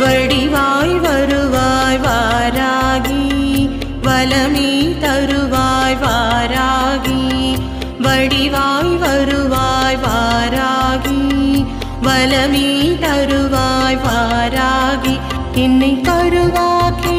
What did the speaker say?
வடிவாய் வருவாய் வாராகி வலமே தருவாய் வாராகி வடிவாய் வருவாய் வாராகி வலமே தருவாய் வாராகி என்னை கருவாக்கி